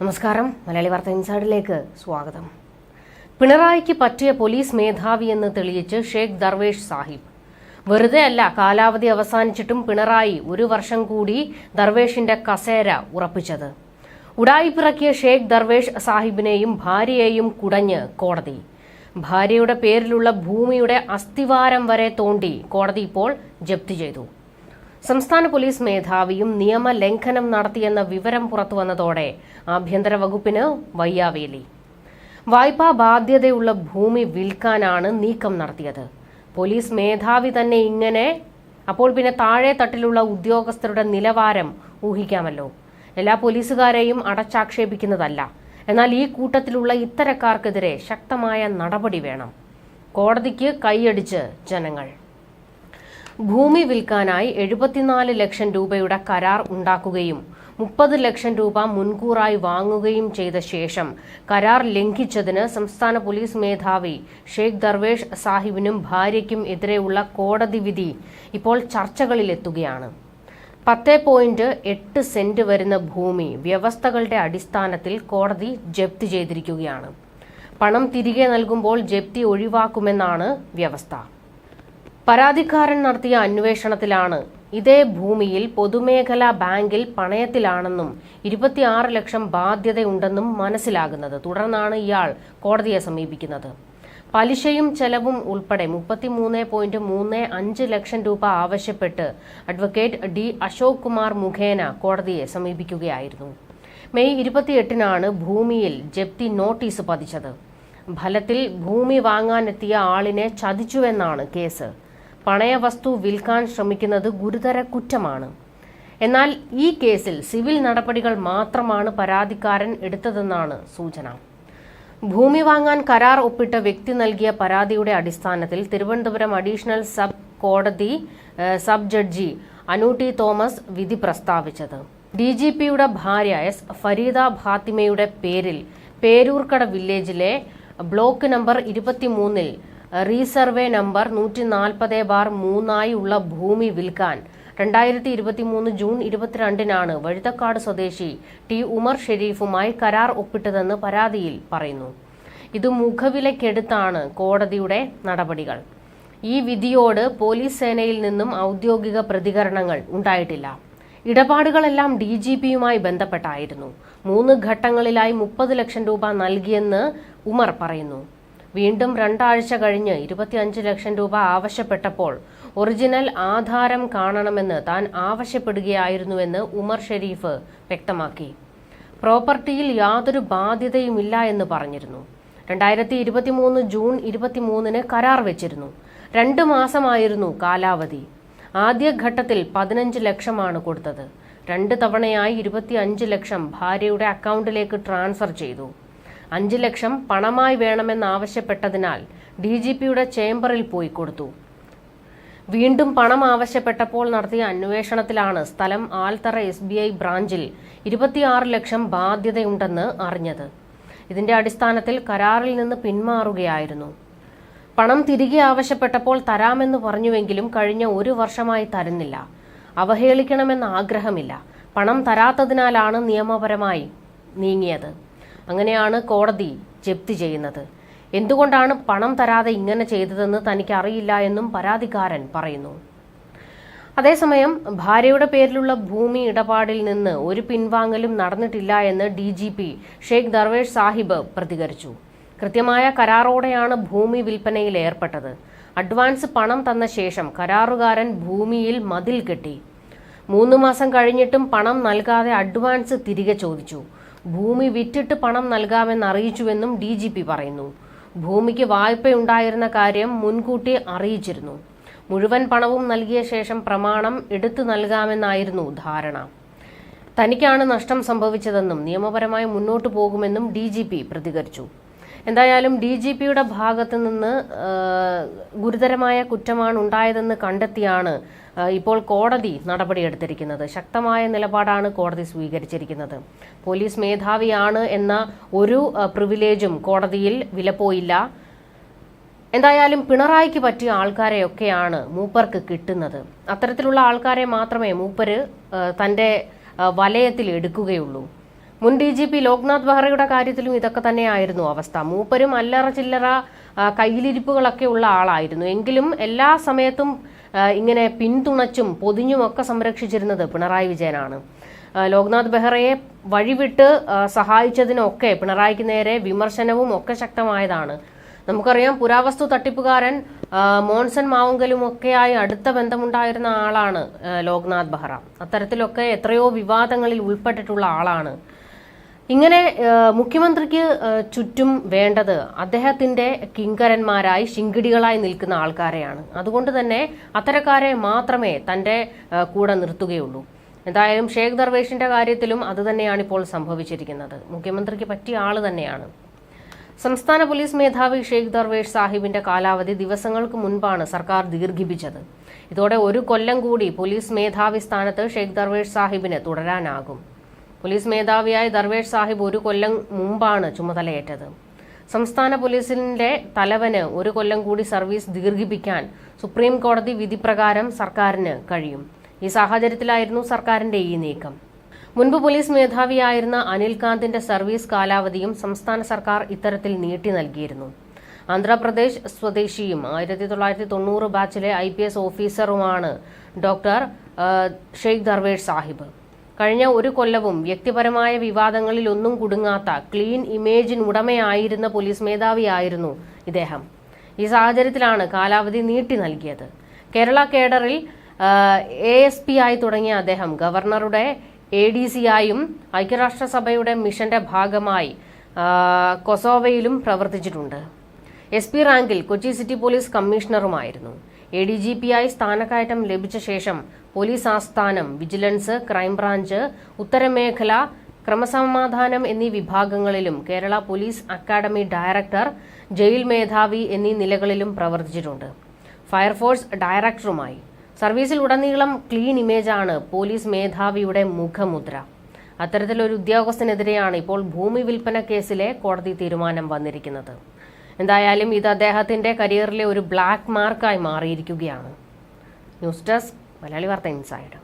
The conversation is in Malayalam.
നമസ്കാരം. മലയാളി വാർത്ത ഇൻസൈഡിലേക്ക് സ്വാഗതം. പിണറായിക്ക് പറ്റിയ പോലീസ് മേധാവി എന്ന് തെളിയിച്ച് ഷേഖ് ദർവേഷ് സാഹിബ്. വെറുതെ അല്ല കാലാവധി അവസാനിച്ചിട്ടും പിണറായി ഒരു വർഷം കൂടി ദർവേഷിന്റെ കസേര ഉറപ്പിച്ചത്. ഉടായിപ്പിറക്കിയ ഷേഖ് ദർവേഷ് സാഹിബിനെയും ഭാര്യയെയും കുടഞ്ഞ് കോടതി. ഭാര്യയുടെ പേരിലുള്ള ഭൂമിയുടെ അസ്ഥിവാരം വരെ തോണ്ടി കോടതി ഇപ്പോൾ ജപ്തി ചെയ്തു. സംസ്ഥാന പോലീസ് മേധാവിയും നിയമലംഘനം നടത്തിയെന്ന വിവരം പുറത്തുവന്നതോടെ ആഭ്യന്തര വകുപ്പിന് വയ്യാവേലി. വായ്പാ ബാധ്യതയുള്ള ഭൂമി വിൽക്കാനാണ് നീക്കം നടത്തിയത്. പോലീസ് മേധാവി തന്നെ ഇങ്ങനെ അപ്പോൾ പിന്നെ താഴെ തട്ടിലുള്ള ഉദ്യോഗസ്ഥരുടെ നിലവാരം ഊഹിക്കാമല്ലോ. എല്ലാ പോലീസുകാരെയും അടച്ചാക്ഷേപിക്കുന്നതല്ല. എന്നാൽ ഈ കൂട്ടത്തിലുള്ള ഇത്തരക്കാർക്കെതിരെ ശക്തമായ നടപടി വേണം. കോടതിക്ക് കൈയടിച്ച് ജനങ്ങൾ. ഭൂമി വിൽക്കാനായി എഴുപത്തിനാല് ലക്ഷം രൂപയുടെ കരാർ ഉണ്ടാക്കുകയും മുപ്പത് ലക്ഷം രൂപ മുൻകൂറായി വാങ്ങുകയും ചെയ്ത ശേഷം കരാർ ലംഘിച്ചതിന് സംസ്ഥാന പോലീസ് മേധാവി ഷെയ്ഖ് ദർവേഷ് സാഹിബിനും ഭാര്യയ്ക്കും എതിരെയുള്ള കോടതി വിധി ഇപ്പോൾ ചർച്ചകളിലെത്തുകയാണ്. പത്ത് പോയിന്റ് എട്ട് സെന്റ് വരുന്ന ഭൂമി വ്യവസ്ഥകളുടെ അടിസ്ഥാനത്തിൽ കോടതി ജപ്തി ചെയ്തിരിക്കുകയാണ്. പണം തിരികെ നൽകുമ്പോൾ ജപ്തി ഒഴിവാക്കുമെന്നാണ് വ്യവസ്ഥ. പരാതിക്കാരൻ നടത്തിയ അന്വേഷണത്തിലാണ്. ഇതേ ഭൂമിയിൽ പൊതുമേഖലാ ബാങ്കിൽ പണയത്തിലാണെന്നും ഇരുപത്തിയാറ് ലക്ഷം ബാധ്യതയുണ്ടെന്നും മനസ്സിലാകുന്നത് തുടർന്നാണ് ഇയാൾ കോടതിയെ സമീപിക്കുന്നത്. പലിശയും ചെലവും ഉൾപ്പെടെ മുപ്പത്തിമൂന്ന് പോയിന്റ് മൂന്ന് അഞ്ച് ലക്ഷം രൂപ ആവശ്യപ്പെട്ട് അഡ്വക്കേറ്റ് ഡി അശോക് കുമാർ മുഖേന കോടതിയെ സമീപിക്കുകയായിരുന്നു. മെയ് ഇരുപത്തിയെട്ടിനാണ് ഭൂമിയിൽ ജപ്തി നോട്ടീസ് പതിച്ചത്. ഫലത്തിൽ ഭൂമി വാങ്ങാനെത്തിയ ആളിനെ ചതിച്ചുവെന്നാണ് കേസ്. പണയവസ്തു വിൽക്കാൻ ശ്രമിക്കുന്നത് ഗുരുതര കുറ്റമാണ്. എന്നാൽ ഈ കേസിൽ സിവിൽ നടപടികൾ മാത്രമാണ് പരാതിക്കാരൻ എടുത്തതെന്നാണ് സൂചന. ഭൂമി വാങ്ങാൻ കരാർ ഒപ്പിട്ട വ്യക്തി നൽകിയ പരാതിയുടെ അടിസ്ഥാനത്തിൽ തിരുവനന്തപുരം അഡീഷണൽ സബ് കോടതി സബ് ജഡ്ജി അനൂട്ടി തോമസ് വിധി പ്രസ്താവിച്ചത്. ഡി ജി പിയുടെ ഭാര്യ എസ് ഫരീദ ഫാത്തിമയുടെ പേരിൽ പേരൂർക്കട വില്ലേജിലെ ബ്ലോക്ക് നമ്പർ ഇരുപത്തിമൂന്നിൽ റീസർവേ നമ്പർ നൂറ്റി നാൽപ്പത് ബാർ മൂന്നായി ഉള്ള ഭൂമി വിൽക്കാൻ രണ്ടായിരത്തി ഇരുപത്തി മൂന്ന് ജൂൺ ഇരുപത്തിരണ്ടിനാണ് വഴുതക്കാട് സ്വദേശി ടി ഉമർ ഷെരീഫുമായി കരാർ ഒപ്പിട്ടതെന്ന് പരാതിയിൽ പറയുന്നു. ഇത് മുഖവിലക്കെടുത്താണ് കോടതിയുടെ നടപടികൾ. ഈ വിധിയോട് പോലീസ് സേനയിൽ നിന്നും ഔദ്യോഗിക പ്രതികരണങ്ങൾ ഉണ്ടായിട്ടില്ല. ഇടപാടുകളെല്ലാം ഡി ജി പിയുമായി ബന്ധപ്പെട്ടായിരുന്നു. മൂന്ന് ഘട്ടങ്ങളിലായി മുപ്പത് ലക്ഷം രൂപ നൽകിയെന്ന് ഉമർ പറയുന്നു. വീണ്ടും രണ്ടാഴ്ച കഴിഞ്ഞ് ഇരുപത്തിയഞ്ച് ലക്ഷം രൂപ ആവശ്യപ്പെട്ടപ്പോൾ ഒറിജിനൽ ആധാരം കാണണമെന്ന് താൻ ആവശ്യപ്പെടുകയായിരുന്നുവെന്ന് ഉമർ ഷെരീഫ് വ്യക്തമാക്കി. പ്രോപ്പർട്ടിയിൽ യാതൊരു ബാധ്യതയുമില്ല എന്ന് പറഞ്ഞിരുന്നു. രണ്ടായിരത്തി ഇരുപത്തിമൂന്ന് ജൂൺ ഇരുപത്തിമൂന്നിന് കരാർ വെച്ചിരുന്നു. രണ്ട് മാസമായിരുന്നു കാലാവധി. ആദ്യഘട്ടത്തിൽ പതിനഞ്ച് ലക്ഷമാണ് കൊടുത്തത്. രണ്ട് തവണയായി ഇരുപത്തിയഞ്ച് ലക്ഷം ഭാര്യയുടെ അക്കൗണ്ടിലേക്ക് ട്രാൻസ്ഫർ ചെയ്തു. അഞ്ച് ലക്ഷം പണമായി വേണമെന്നാവശ്യപ്പെട്ടതിനാൽ ഡി ജി പിയുടെ ചേംബറിൽ പോയി കൊടുത്തു. വീണ്ടും പണം ആവശ്യപ്പെട്ടപ്പോൾ നടത്തിയ അന്വേഷണത്തിലാണ് സ്ഥലം ആൽത്തറ എസ് ബി ഐ ബ്രാഞ്ചിൽ ഇരുപത്തിയാറ് ലക്ഷം ബാധ്യതയുണ്ടെന്ന് അറിഞ്ഞത്. ഇതിന്റെ അടിസ്ഥാനത്തിൽ കരാറിൽ നിന്ന് പിന്മാറുകയായിരുന്നു. പണം തിരികെ ആവശ്യപ്പെട്ടപ്പോൾ തരാമെന്ന് പറഞ്ഞുവെങ്കിലും കഴിഞ്ഞ ഒരു വർഷമായി തരുന്നില്ല. അവഹേളിക്കണമെന്ന ആഗ്രഹമില്ല. പണം തരാത്തതിനാലാണ് നിയമപരമായി നീങ്ങിയത്. അങ്ങനെയാണ് കോടതി ജപ്തി ചെയ്യുന്നത്. എന്തുകൊണ്ടാണ് പണം തരാതെ ഇങ്ങനെ ചെയ്തതെന്ന് തനിക്ക് അറിയില്ല എന്നും പരാതിക്കാരൻ പറയുന്നു. അതേസമയം ഭാര്യയുടെ പേരിലുള്ള ഭൂമി ഇടപാടിൽ നിന്ന് ഒരു പിൻവാങ്ങലും നടന്നിട്ടില്ല എന്ന് D G P Sheikh Darvesh Sahib പ്രതികരിച്ചു. കൃത്യമായ കരാറോടെയാണ് ഭൂമി വിൽപ്പനയിൽ ഏർപ്പെട്ടത്. അഡ്വാൻസ് പണം തന്ന ശേഷം കരാറുകാരൻ ഭൂമിയിൽ മതിൽ കെട്ടി. മൂന്ന് മാസം കഴിഞ്ഞിട്ടും പണം നൽകാതെ അഡ്വാൻസ് തിരികെ ചോദിച്ചു. ഭൂമി വിറ്റിട്ട് പണം നൽകാമെന്ന് അറിയിച്ചുവെന്നും ഡി ജി പി പറയുന്നു. ഭൂമിക്ക് വായ്പയുണ്ടായിരുന്ന കാര്യം മുൻകൂട്ടി അറിയിച്ചിരുന്നു. മുഴുവൻ പണവും നൽകിയ ശേഷം പ്രമാണം എടുത്തു നൽകാമെന്നായിരുന്നു ധാരണ. തനിക്കാണ് നഷ്ടം സംഭവിച്ചതെന്നും നിയമപരമായി മുന്നോട്ടു പോകുമെന്നും ഡി പ്രതികരിച്ചു. എന്തായാലും ഡി ജി പിയുടെ ഭാഗത്ത് നിന്ന് ഗുരുതരമായ കുറ്റമാണ് ഉണ്ടായതെന്ന് കണ്ടെത്തിയാണ് ഇപ്പോൾ കോടതി നടപടിയെടുത്തിരിക്കുന്നത്. ശക്തമായ നിലപാടാണ് കോടതി സ്വീകരിച്ചിരിക്കുന്നത്. പോലീസ് മേധാവിയാണ് എന്ന ഒരു പ്രിവിലേജും കോടതിയിൽ വിലപ്പോയില്ല. എന്തായാലും പിണറായിക്ക് പറ്റിയ ആൾക്കാരെയൊക്കെയാണ് മൂപ്പർക്ക് കിട്ടുന്നത്. അത്തരത്തിലുള്ള ആൾക്കാരെ മാത്രമേ മൂപ്പര് തന്റെ വലയത്തിൽ എടുക്കുകയുള്ളൂ. മുൻ ഡി ജി പി ലോക്നാഥ് ബെഹ്റയുടെ കാര്യത്തിലും ഇതൊക്കെ തന്നെയായിരുന്നു അവസ്ഥ. മൂപ്പരും അല്ലറ ചില്ലറ കയ്യിലിരിപ്പുകളൊക്കെ ഉള്ള ആളായിരുന്നു. എങ്കിലും എല്ലാ സമയത്തും ഇങ്ങനെ പിന്തുണച്ചും പൊതിഞ്ഞുമൊക്കെ സംരക്ഷിച്ചിരുന്നത് പിണറായി വിജയനാണ്. ലോക്നാഥ് ബെഹ്റയെ വഴിവിട്ട് സഹായിച്ചതിനൊക്കെ പിണറായിക്ക് നേരെ വിമർശനവും ഒക്കെ ശക്തമായതാണ്. നമുക്കറിയാം പുരാവസ്തു തട്ടിപ്പുകാരൻ മോൺസൺ മാവുങ്കലും ഒക്കെയായി അടുത്ത ബന്ധമുണ്ടായിരുന്ന ആളാണ് ലോക്നാഥ് ബെഹ്റ. അത്തരത്തിലൊക്കെ എത്രയോ വിവാദങ്ങളിൽ ഉൾപ്പെട്ടിട്ടുള്ള ആളാണ്. ഇങ്ങനെ മുഖ്യമന്ത്രിക്ക് ചുറ്റും വേണ്ടത് അദ്ദേഹത്തിന്റെ കിങ്കരന്മാരായി ശിങ്കിടികളായി നിൽക്കുന്ന ആൾക്കാരെയാണ്. അതുകൊണ്ട് തന്നെ അത്തരക്കാരെ മാത്രമേ തന്റെ കൂടെ നിർത്തുകയുള്ളൂ. എന്തായാലും ഷേഖ് ദർവേഷിന്റെ കാര്യത്തിലും അതുതന്നെയാണ് ഇപ്പോൾ സംഭവിച്ചിരിക്കുന്നത്. മുഖ്യമന്ത്രിക്ക് പറ്റിയ ആൾ തന്നെയാണ്. സംസ്ഥാന പോലീസ് മേധാവി ഷെയ്ഖ് ദർവേഷ് സാഹിബിന്റെ കാലാവധി ദിവസങ്ങൾക്ക് മുൻപാണ് സർക്കാർ ദീർഘിപ്പിച്ചത്. ഇതോടെ ഒരു കൊല്ലം കൂടി പോലീസ് മേധാവി സ്ഥാനത്ത് ഷെയ്ഖ് ദർവേഷ് സാഹിബിന് തുടരാനാകും. പോലീസ് മേധാവിയായ ദർവേഷ് സാഹിബ് ഒരു കൊല്ലം മുമ്പാണ് ചുമതലയേറ്റത്. സംസ്ഥാന പോലീസിന്റെ തലവന് ഒരു കൊല്ലം കൂടി സർവീസ് ദീർഘിപ്പിക്കാൻ സുപ്രീം കോടതി വിധി പ്രകാരം സർക്കാരിന് കഴിയും. ഈ സാഹചര്യത്തിലായിരുന്നു സർക്കാരിന്റെ ഈ നീക്കം. മുൻപ് പോലീസ് മേധാവിയായിരുന്ന അനിൽകാന്തിന്റെ സർവീസ് കാലാവധിയും സംസ്ഥാന സർക്കാർ ഇത്തരത്തിൽ നീട്ടി നൽകിയിരുന്നു. ആന്ധ്രാപ്രദേശ് സ്വദേശിയും ആയിരത്തി തൊള്ളായിരത്തി തൊണ്ണൂറ് ബാച്ചിലെ ഐ പി എസ് ഓഫീസറുമാണ് ഡോക്ടർ ഷെയ്ഖ് ദർവേഷ് സാഹിബ്. കഴിഞ്ഞ ഒരു കൊല്ലവും വ്യക്തിപരമായ വിവാദങ്ങളിലൊന്നും കുടുങ്ങാത്ത ക്ലീൻ ഇമേജിനുടമയായിരുന്ന പോലീസ് മേധാവിയായിരുന്നു ഇദ്ദേഹം. ഈ സാഹചര്യത്തിലാണ് കാലാവധി നീട്ടി നൽകിയത്. കേരള കേഡറിൽ എ എസ് പി ആയി തുടങ്ങിയ അദ്ദേഹം ഗവർണറുടെ എ ഡി സി ആയും ഐക്യരാഷ്ട്രസഭയുടെ മിഷന്റെ ഭാഗമായി കൊസോവയിലും പ്രവർത്തിച്ചിട്ടുണ്ട്. എസ് പി റാങ്കിൽ കൊച്ചി സിറ്റി പോലീസ് കമ്മീഷണറുമായിരുന്നു. എ ഡി ജി പി ആയി സ്ഥാനക്കയറ്റം ലഭിച്ച ശേഷം പോലീസ് ആസ്ഥാനം വിജിലൻസ് ക്രൈംബ്രാഞ്ച് ഉത്തരമേഖല ക്രമസമാധാനം എന്നീ വിഭാഗങ്ങളിലും Kerala police academy director jail മേധാവി എന്നീ നിലകളിലും പ്രവർത്തിച്ചിട്ടുണ്ട്. ഫയർഫോഴ്സ് ഡയറക്ടറുമായി. സർവീസിൽ ഉടനീളം ക്ലീൻ ഇമേജാണ് പോലീസ് മേധാവിയുടെ മുഖമുദ്ര. അത്തരത്തിലൊരു ഉദ്യോഗസ്ഥനെതിരെയാണ് ഇപ്പോൾ ഭൂമി വിൽപ്പന കേസിലെ കോടതി തീരുമാനം വന്നിരിക്കുന്നത്. എന്തായാലും ഇത് അദ്ദേഹത്തിന്റെ കരിയറിലെ ഒരു ബ്ലാക്ക് മാർക്കായി മാറിയിരിക്കുകയാണ്. ന്യൂസ് ഡെസ്ക് മലയാളി വാർത്ത ഇൻസൈഡ്.